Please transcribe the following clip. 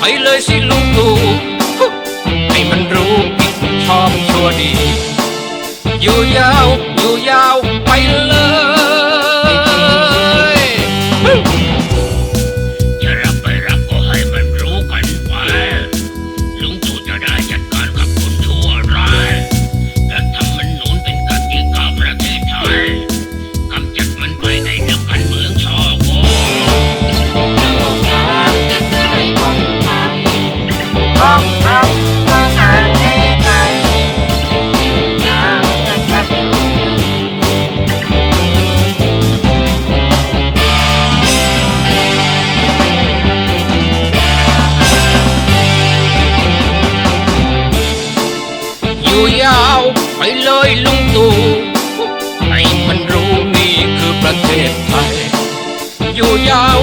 美丽是路 ยลุงตู่ให้มันรู้นี่คือประเทศไทย อยู่ยาว